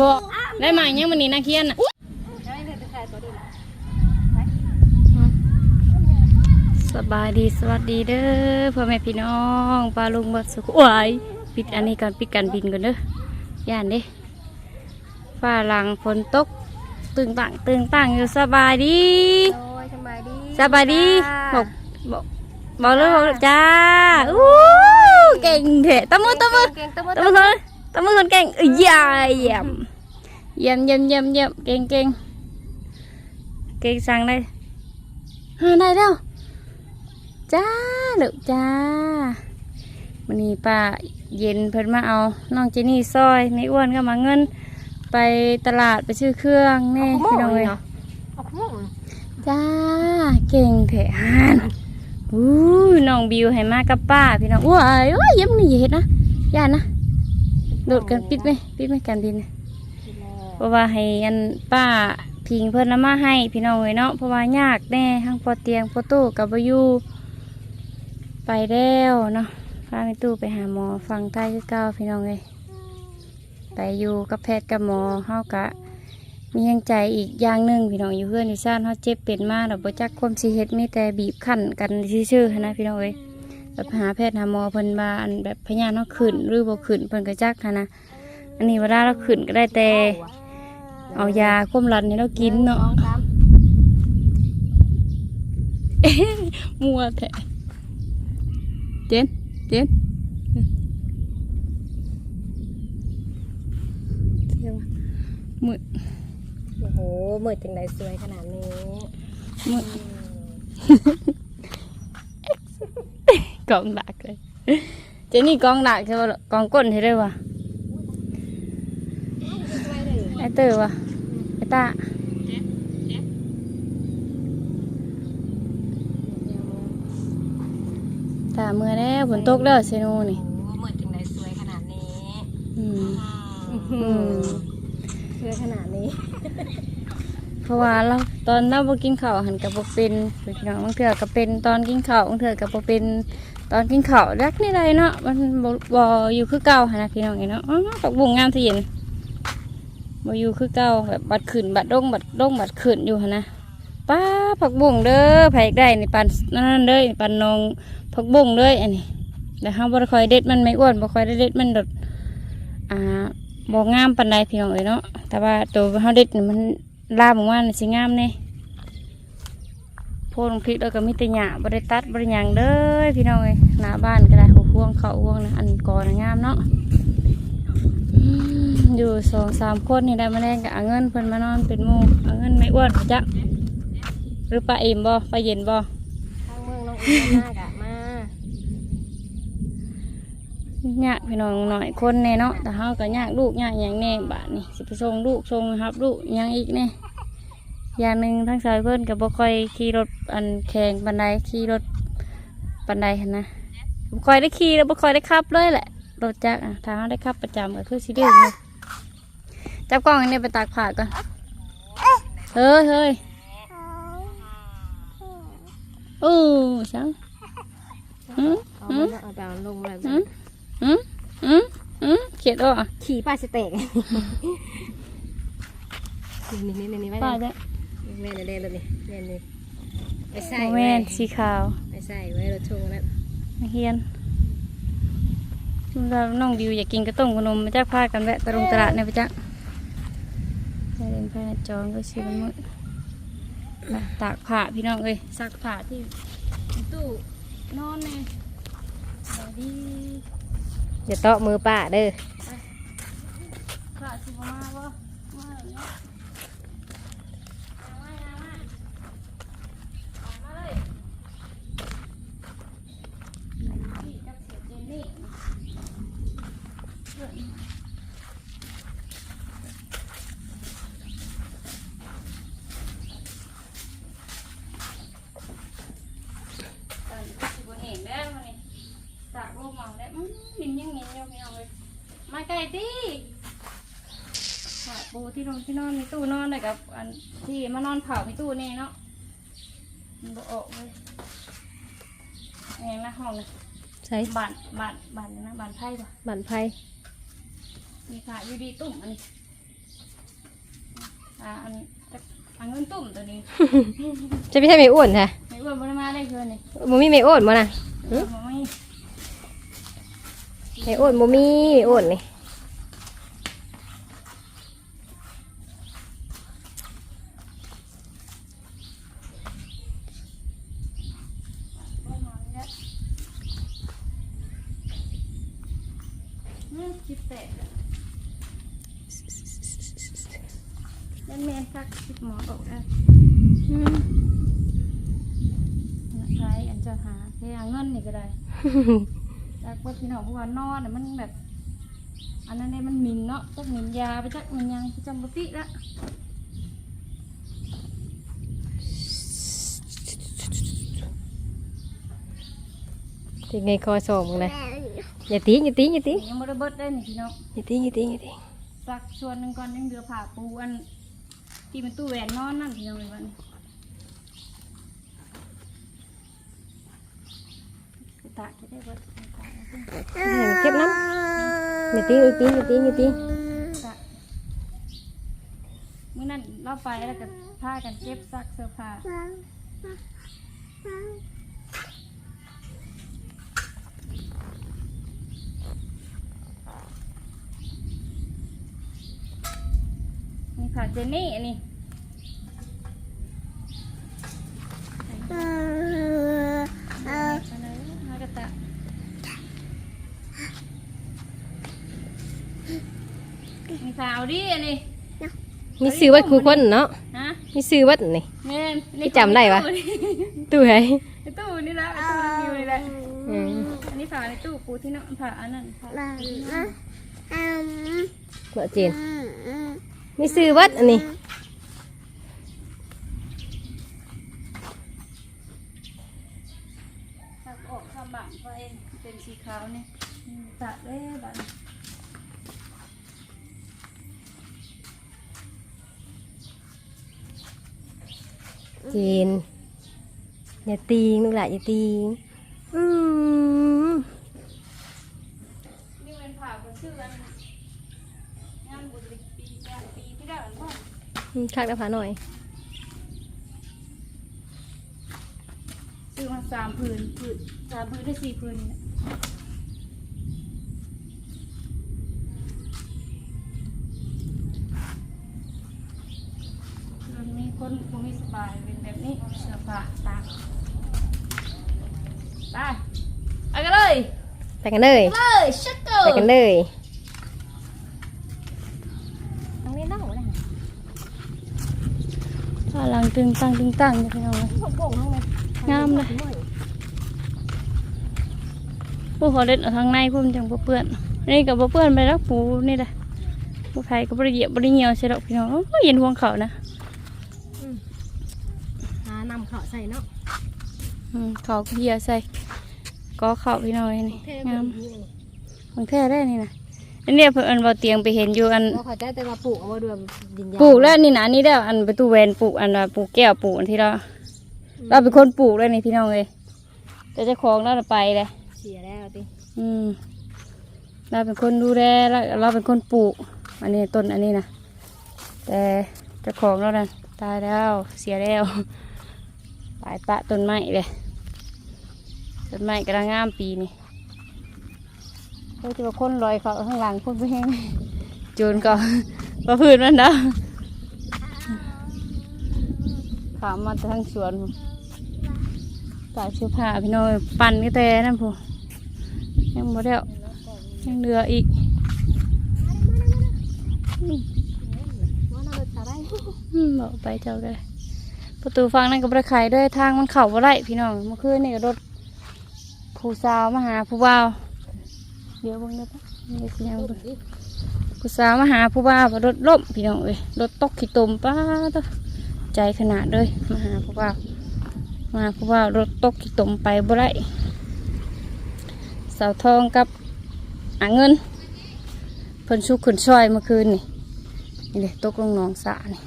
บ่ได้มายังวันนี้นะเคียนน่ะสบายดีสวัสดีเด้อพ่อแม่พี่น้องปลาลุงบัดสุขโอ้ยปิดอันนี้ก่อนปิดการบินก่อนเด้อย่านเด้ฟ้าหลังฝนตกตึงตังตึงตังอยู่สบายดีโอ้ยสบายดีสบายดีบอกบอกบอกเลยบอกเลยจ้าอู้เก่งเถอะตบมือตบมือเก่งตบมือตบมือคน ตบมือคนเก่งเอ้ยเยี่ยมเยี่ยมเยี่ยมเยี่ยมเยี่ยมเยี่ยมเก่งเก่งเก่งสั่งได้ฮาได้แล้วจ้าลูกจ้าวันนี้ป้าเย็นเพิ่นมาเอาน้องเจนี่ซอยไม่อ้วนก็มาเงิน ไปตลาดไปซื้อเครื่องแน่พี่น้องเลยเอาขโมยจ้าเก่งเถอะฮานอู้ยน้องบิวให้มากับป้าพี่น้องว้ายโอ้ยเยิ้มนี่อย่าเห็นนะอย่านะ โดดกันปิดไหมปิดไหมกันดินน่ะเพราะว่าให้อันป้าพิงเพิ่นนำมาให้พี่น้องเลยเนาะเพราะว่ายากแน่ทั้งปอเตียงปอตู้กับบอยู่ไปแล้วเนาะพาไปตู้ไปหาหมอฟังใต้คือเก้าพี่น้องเลยไปอยู่กับแพทย์กับหมอเฮากะ มียังใจอีกอย่างหนึ่งพี่น้องอยู่เพื่อนอยู่ซ่านเขาเจ็บเป็นมากเราบ่จักความสิเฮ็ดมีแต่บีบคั้นกันซื่อๆหั้นนะพี่น้องเอ้ย แบบหาแพทย์หาหมอเพิ่นมาอันแบบพยานเขาขึ้นหรือบ่ขึ้นเพิ่นก็จักหั้นนะอันนี้เวลาเราขึ้นก็ได้แต่เอายาความรันให้เรากินเนาะสองสามมัวแท้เจนเจนเที่ยวมืดโอ้โหมืดจังไดสวยขนาดนี้มืด กองดักเลยเจนี่กองดักใช่ป่ะกองก้นใช่ได้ป่ะไอเตอร์ป่ะไอตาตาเมื่อแล้วฝนตกแล้วเซโนนี่โอ้มืดจังไดสวยขนาดนี้อืมอืมสวยขนาดนี้ เพราะว่าเราตอนเราบ่กินข้าวหันกับบ่เป็นพี่น้องบางเถื่อก็เป็นตอนกินข้าวบางเถื่อก็บ่เป็น ตอนกินข้าวรักนี่ใดเนาะมันบ่บ่อยู่คือเก่าหันะพี่น้องเอ้ยเนาะผักบุ้งงามสิเห็นบ่อยู่คือเก่าแบบบัดขึ้นบัดดงบัดดงบัดขึ้นอยู่หันะป้าผักบุ้งเด้อไผอยากได้นี่ปันนั่นเด้อปันนองผักบุ้งเด้ออันนี้แต่เฮาบ่ค่อยเด็ดมันไม่อ้วนบ่ค่อยได้เด็ดมันดอกอ่าบ่งามปานใดพี่น้องเอ้ยเนาะแต่ว่าตัวเฮาเด็ดมันลาบของว่านสิงามเน่ พลงพริกแล้วก็มีแต่หญ้าบริตัดบริยังเด้อพี่น้องเอ้ยหน้าบ้านก็ได้หัวห่วงเขาห่วงนะอันกอนงามเนาะอยู่สองสามคนนี่ได้มาแรงกับเงินเพิ่นมานอนเป็นหมู่เอาเงินไม่อ้วนจักหรือปลาเอ็มบ่ปลาเย็นบ่ทางเมืองน้องอุ้มมากะมายากพี่น้องหน่อยคนแน่เนาะแต่เฮาก็ยากลูกยากอย่างแน่บาดนี่สิไปส่งลูกส่งครับลูกยังอีกแน่ อย่างหนึ่งทั้งสายเพิ่อนก็บ่ค่อยขี่รถอันแข่งบันไดขี่รถบันไดหั้นนะบ่ค่อยได้ขี่แล้วบ่ค่อยได้ขับเลยแหละรถจักรอะถ้าเฮาได้ขับประจำก็คือสิดื้อเลยจับกล้องอันนี้ไปตากผ้าก่อนเฮ้ยเฮ้ยโอ้ช่างอืมเอาอืมเอาไปเอาลงเลยอืมอืมอืมอืมเขียนอะขี่ป้าสเต็ก นี่นี่นี่นี่ไว้ป้าเลยจะ แม่เด่นเลยนี่แม่นี่ไปใส่โมไว้เมนสีขาวไปใส่ไว้รถชงนั้นนักเรียนเราน้องดิวอยากกินกระต้มขนมมาจากพากันแวะไปโรงตลาดเนี่ยไปจ้ะไปเดินไปนะจองก็ซื้อมาหมดมาตากผ้าพี่น้องเอ้ยซักผ้าที่ตู้นอนเนี่ยสวัสดีอย่าเตาะมือป้าเด้อผ้าสิบมาบ่มาแล้วเนาะเอามาเอามาเอามาเลยนี่กับเสียเจนนี่ ตอนนี้สิบเห็นแล้วมันนี่สากลูกมองได้อืมมินยังมินอยู่พี่น้องเลยมาไกลดิค่ะปู ที่นอนที่นอนมีตู้นอนเลยกับ อันที่มานอนเผามีตู้นี่เนาะมันบ่ออกเลยเองนะห้องนะใช้บ้านบ้านบ้านนะบ้านไผ่ปะบันไพ่มีขาอยู่ดีตุ่มอันนี้อ่าอันจักอันเงินตุ่มตัวนี้จะไม่ใช่ไม่อ้วนแท้ไม่อ้วนบ่ได้มาได้คืนนี่บ่มีไม่อ้วนบ่น่ะบ่มีไม่อ้วนบ่มีไม่อ้วนนี่อืม คิดแตกอะแม่นแม่นซักคิดหมอบอกได้อืมใช้อันจะหาเพียงเงินนี่ก็ได้แต่พวกพี่น้องพวกว่านอนเนี่ยมันแบบ อันนั้นเนี่ยมันหมินเนาะจักหมินยาไปจักหมินยังจำปปิละที่ไงคอส่งมึงเลย อย่าตีอย่าตีอย่าตียังไม่ได้เบิดได้นี่พี่น้องอย่าตีอย่าตีอย่าตีสักส่วนหนึ่งก่อนยังเหลือผ่าปูอันที่เป็นตู้แหวนนอนนั่นพี่น้องเลยวันนี้คือตากจะได้เบิดตากเอาขึ้นเก็บน้ำอย่าตีอย่าตีอย่าตีอย่าตีตากเมื่อนั้นเราไปแล้วก็พากันเก็บซักเสื้อผ้า นี่ค่ะเจนนี่อันนี้อะไรฮากาตะมีข่าวดิอันนี้มีซื้อวัดคู่คนเนาะฮะมีซื้อวัดนี่แม่นี่จำได้ปะตู้ไหนตู้นี่นะตู้นี่เลยแหละอันนี้ผ่าในตู้ปูที่นั่นผ่าอันนั้นผ่าบ่เจน มีซื้อวัดอันนี้ตักออกข้ามบังไฟเป็นสีขาวนี่อืมตัดเลยบังเจนอย่าตีลูกหลานอย่าตีอืม นี่เป็นผ่าคนชื่ออันงานบุตรปีกลางปีที่ได้อันพ่อ อืมชักหน้าผาหน่อย ซื้อมาสามผืนผืนสามผืนได้สี่ผืนนี่นะมันมีคนคงไม่สบายเป็นแบบนี้เสื้อผ้าตากไปไปกันเลย ไปกันเลย เลยชักเกอไปกันร์เลย ต้องเล่นน้องนะ ถ้า หลังตึงตั้งตึงตั้งอยู่พี่น้องผมโป่งน้องเลยงามเลยผู้เขาเล่นเอาทางในพุ่มจังบ่เปื้อนอันนี่กับบ่เปื้อนไปแล้วปูนี่แหละผู้ไผก็บ่ได้เหยียบบ่ได้เหี่ยวใช่ดอกพี่น้องโอ้ยเย็นห่วงเขานะหานำเขาใส่เนาะอืมเขาก็เหี่ยใส่ก็เขาพี่น้องนี่เท่งามแบบนี้ของแท้ได้นี่นะ อันเนี้ยเพิ่นอันบ่เตียงไปเห็นอยู่อัน เราขอใจแต่มาปลูกเอาไว้ด้วยดินยาปลูกแล้วนี่นะอันนี่แล้วอันประตูแวนปลูกอันว่าปลูกแก้วปลูกอันที่เราเราเป็นคนปลูกเลยนี่พี่น้องเลยแต่เจ้าของเราน่ะไปเลยเสียแล้วติอืมเราเป็นคนดูแลเราเราเป็นคนปลูก อันนี้ต้นอันนี้นะแต่เจ้าของเรานั้นตายแล้วเสียแล้วตายปะต้นไม้เลยต้นไม้กำลังงามปีนี่ เขาจะว่าคนลอยเขาข้างหลังคนไปแห้งโจรก็มาพื้นมันเนาะขามมาจากทางสวนตากเสื้อผ้าพี่น้อยปั่นก็แต่นั่นพูยังบ่ได้เอายังเหลืออีกว่าน่าจะได้อืมบอกไปเจ้าเลยประตูฟังนั่นก็บระไขด้วยทางมันเข่าบ่ได้พี่น้องเมื่อคืนนี่ก็รถผู้สาวมาหาผู้บ่าว ดี๋ยวเบิ่งได้ปะเดี๋ยวสิยังเบิ่งผู้สาวมาหาผู้บ่าวว่ารถล่มพี่น้องเอ้ยรถตกขี้ตมป้าตวใจขนาดเลยมาหาผู้บ่าวมาผู้บ่าวรถตกขี้ตมไปบ่ได้สาวทองกับอ่างเงินเพิ่นชุกขึ้นซอยเมื่อคืนนี่นี่เลยตกลงหนองสะนี่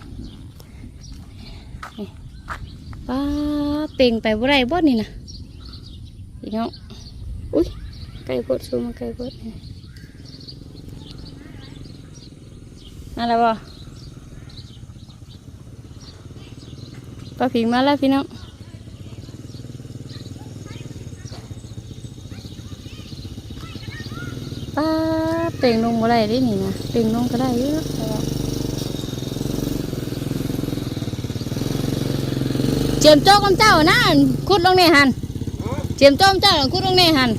ป้าเป่งไปบ่ได้บ่นี่นะพี่น้องอุ้ย ไก่บดซูมาไก่บดนี่นั่นแหละบ่ปลาผิงมาแล้วพี่น้องป้าเต่งลงบ่ได้ดินี่นะเต่งลงก็ได้อยู่แต่ว่าเจียมโจ๊กกับเจ้านะคุดลงในหันเจียมโจ๊กกับเจ้าน่ะคุดลงในหัน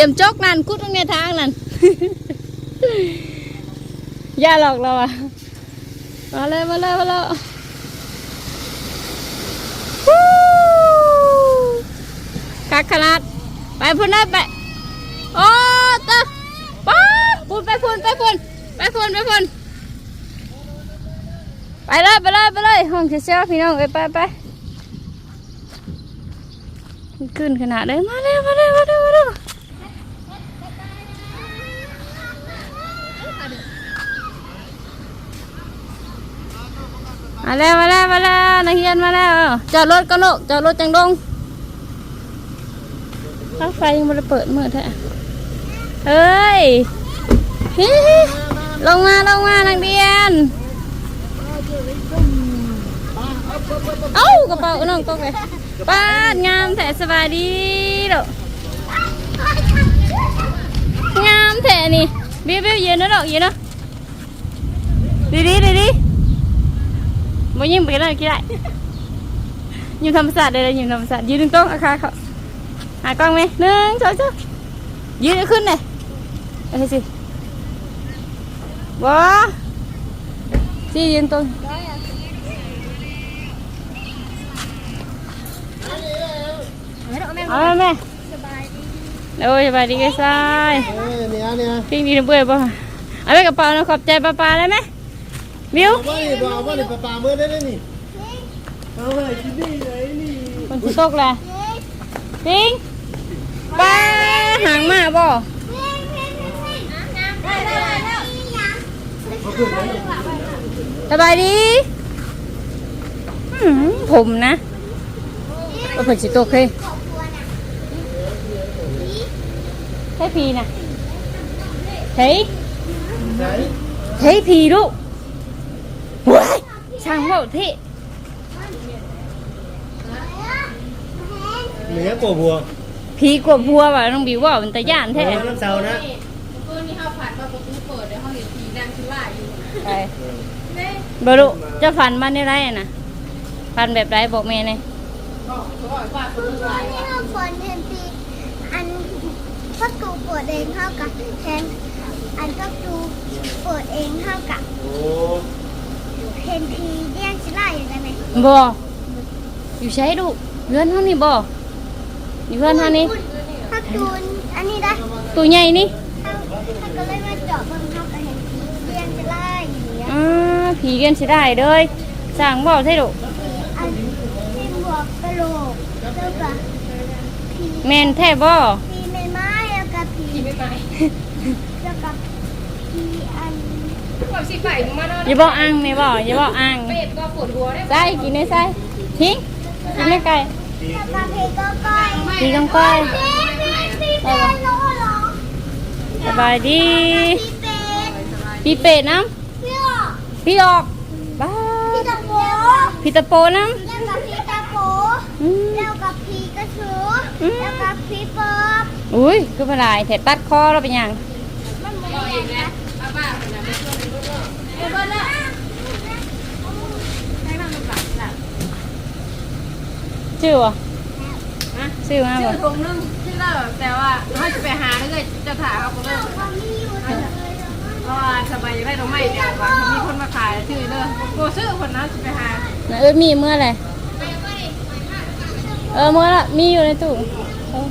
จียมจ๊กนั่นคุดลงในทางนั่นอย่าหลอกเราอะ มาเลยมาเลยมาเลยกักขนาด ไปพุ่นเลยไป โอ้ตะป้าพุ่นไปพุ่นไปพุ่นไปพุ่นไปพุ่นไปเลยไปเลยไปเลยห้องเชียวพี่น้องเอ้ยไปไปขึ้นขนาดเลยมาเร็วมาเร็วมาเร็วมาเร็ว มาแล้วมาแล้วมาแล้วนักเรียนมาแล้วจอดรถกันลูกจอดรถจังดงรถไฟยังไม่ได้เปิดเมื่อแท้เฮ้ยลงมาลงมานักเรียน เอ้ากระเป๋าน้องตกเลยป้าดงามแถสบายดีด้องามแถนี่บิวบิวยืนนะดอกยืนนะดีดีดีดี มายิ้มไปกันเลยกี่ได้ยิ้มธรรมศาสตร์เลยนะยิ้มธรรมศาสตร์ยืนตรงๆอาคาเขาหากล้องไหมหนึ่งสองสามยืนขึ้นเลยเอ้ยสิว้าสิยืนตรงเอาแม่โอ้ยสบายดีกันซ้ายเอ้ยเนี่ยเนี่ยปิ้งดีนะเบื่อป่ะเอาไปกระเป๋านะขอบใจป้าปาได้ไหม วิวเอาว่านี่บอกว่านี่ปลาปลาเมื่อได้เลยนี่เอาไว้ที่นี่เลยนี่คนตกแหละปิ้งปลาหางมาบ่สบายดีผมนะว่าผลสิตกเลยใช่พีนะเฮ้ยไหนเฮ้ยพีลูก ว้ายช่างเว่าที่เหนือกัวบัวพีกว่าบัวว่ะน้องบิวว่ามันตะย่านแท้โอ้น้ำเสานะไปบรุจะฝันมาในไรอะนะฝันแบบไรบอกแม่หน่อยที่เราฝนเห็นปีอันพักตูเปิดเองเท่ากับแทนอันพักตูเปิดเองเท่ากับโอ้ เห็นทีเรียงชิล่าอยู่กันไหมบออยู่ใช้ดูเพื่อนเท่านี้บออยู่เพื่อนเท่านี้พักตูนอันนี้ได้ตัวใหญ่นี่ถ้าถ้าก็เลยมาเจาะเบิ่งเท่ากับเห็นทีเรียงชิล่าอยู่เนี่ยอ่าผีเรียนสิได้เลยสั่งบอกใช่ดูอันที่บวกกระโหลกแล้วก็ผีแมนแท้บอผีใบไม้แล้วก็ผีแล้วก็ผีอัน อย่าบอกอังไม่บอกอย่าบอกอังใส่กินได้ใส่ทิ้งกินได้ไก่แล้วก็ผีก็ก้อยผีกังก้อยผีผีผีเป็นโลเหรอสบายดีผีเป็นพี่เป็ดน้พี่ออกำพี่ออกบ้าพี่ตะโพพี่ตะโปน้แล้วกับพี่ตะโพำอืมแล้วกับพี่กระชืออืมแล้วกับพี่เปิบอุ้ยคือพลายแถตัดคอเราเป็นหยังมันเหมือนอย่า งนะเออบ้าละชื่อวะชื่อมาบ่ถุงนึงที่เราแต่ว่าเราจะไปหาเลยจะถ่ายเขาก็เลยความมีอยู่เลยเพราะว่าสบายได้ตรงไม่เดียวว่ามีคนมาขายชื่อเลยโบซื้อคนนั้นจะไปหาน่ะเอ้ยมีเมื่อไหรเออเมื่อละมีอยู่ในตู้เออ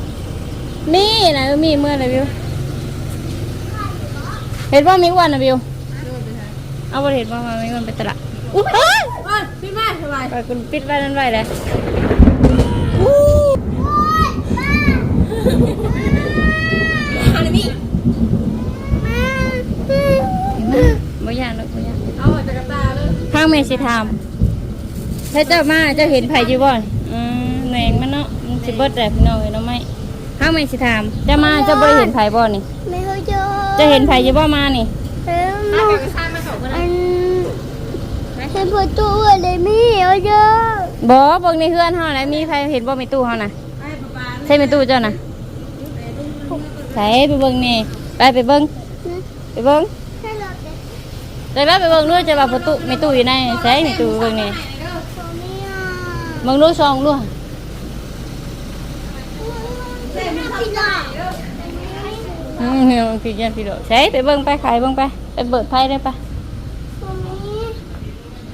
มีนะเออมีเมื่อไหรวิว เห็นว่ามีอ้วันนะวิว เอาบริเห็นว่ามาไม่อ้วันไปตลาดอุ้ยเอ้ยเอ้ยพี่แม่สบายไปคุณปิดไว้นั่นไว้เลยฮันนี่บ่ยากหรอกบ่ยากเอาจากกระตาเลยข้างเมสิทามถ้าเจ้ามาเจ้าเห็นไผ่อยู่บ่อนอืมแหนงมันเนาะมันสิเบิดแต่พี่น้องเอ้ยเนาะไม่ข้างเมสิทามเจ้ามาเจ้าบ่ได้เห็นไผ่บ่นี่ไม่เคยเจอเจะเห็นไผ่อยู่บ่มานี่เอ็มเอ ประตูอะไรมีเยอะเยอะบ่เบิ่งในเฮือนเฮานะมีใครเห็นบ่มีตู้เฮานะใช่มีตู้เจ้านะใส่ไปเบิ่งนี่ไปไปเบิ่งไปเบิ่งให้รถเด็กไปแล้วไปเบิ่งด้วยจะว่าประตูมีตู้อยู่ในใส่มีตู้เบิ่งนี่ตัวนี้อะเบิ่งดูซองดูพี่ดอกอืมเฮาคือยันพี่โดใส่ไปเบิ่งไปขายเบิ่งไปไปเบิดไผได้ปะตัวนี้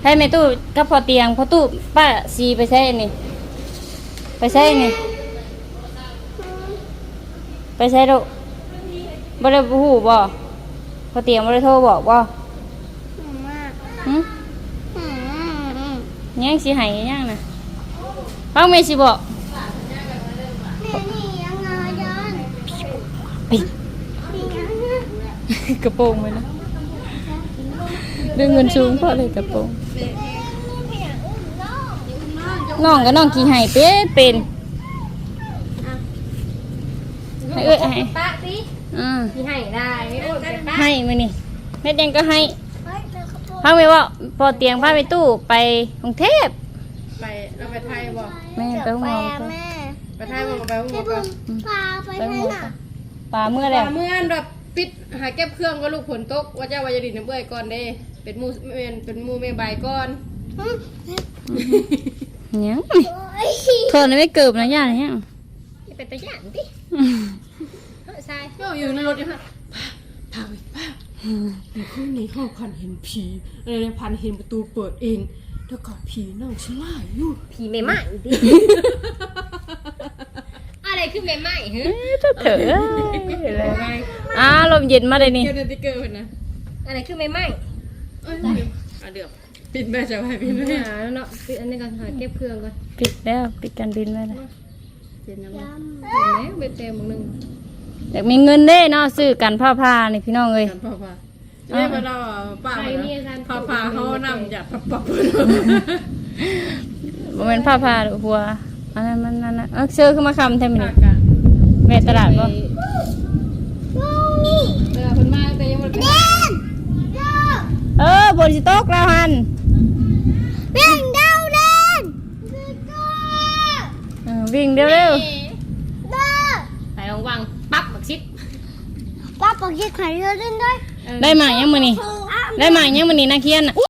ให้มีตู้กับพอเตียงพอตู้ป้าสีไปใช้นี่ ไปใช้นี่ ไปใช้ดูบ่ได้ฮู้บ่พอเตียงบ่ได้โทรบอกบ่หนูมากหึอืมยังสิให้ยังน่ะฟังแม่สิบอกแม่นี่ยังไงยันปิดนี่ยังไงกระโปรงไว้นะดึงเงินสูงเพราะอะไรกระโปรง น้องก็น้องกี่ให้เป็นเป็นให้เอ้ยให้ปะสิอ่าที่ให้ได้ไม่โอ้ยเป็นปะให้มานี่แม่ยังก็ให้เฮ้ยเดี๋ยวเขาพูดพังไปว่าพอเตียงพาไปตู้ไปกรุงเทพไปเราไปไทยบ่แม่ไปห้องหมอแม่ไปไทยบ่ก็ไปห้องหมพี่อบุก็ญพาไปไปไหนห้องหมอน่ะป่าเมื่อแต่แล้วเมื่ออันแบบปิดหาเก็บเครื่องก็ลูกฝนตกว่าเจ้าว่าจะดินน้ำเบื่อยก่อนเด้ เป็นหมูเป็นเป็นหมูเมใบายก่อนอืมยังโอ้ยคนไม่เกิบนะย่าเนี่ยเป็นตัวอย่างดิเฮ้ยทรายก็อยู่ในรถอยู่ฮะพาไปป้าในห้องนี้ห้องพันเห็นผีเออพันเห็นประตูเปิดเองแล้วก็ผีนั่งชล่ายอยู่ผีไม่ไหม้ดิอะไรคือไม่ไหม้ฮะเถอะเถอะอ้าลมเย็นมาเลยนี่เกี่ยวกับติ๊กเกอร์คนนะอะไรคือไม่ไหม้ เอ้ยอะเดี๋ยวปิดแม่จะไปปิดแม่หาแล้วเนาะปิดอันนี้ก่อนหาเก็บเครื่องก่อนปิดแล้วปิดการบินไว้แล้วเย็นน้ำเห็นไหมเบ็ดเต็มมึงนึงอยากมีเงินเด้เนาะซื้อกันผ้าผ้านี่พี่น้องเอ้ยกันพ่อพาเรียกมาเราป้าพ่อพาเขานำอย่าปับปับบ่แม่นผ้าผ้าหรือหัวอันนั้นมันนั่นน่ะเออเชื่อขึ้นมาคำแท้มั้ยปากนี่กันแม่ตลาดบ่เออคนมาแต่ยังไม่ได้ เออบนสิตกแล้วหันเบ่งดาวเล่นเออวิ่งเร็วเร็วเด้อไปวางๆปั๊บบักชิดป้าบอกยี่ไข่เรือเล่นด้วยๆได้มายังมื้อนี้ได้มายังมื้อนี้นะเคียนน่ะ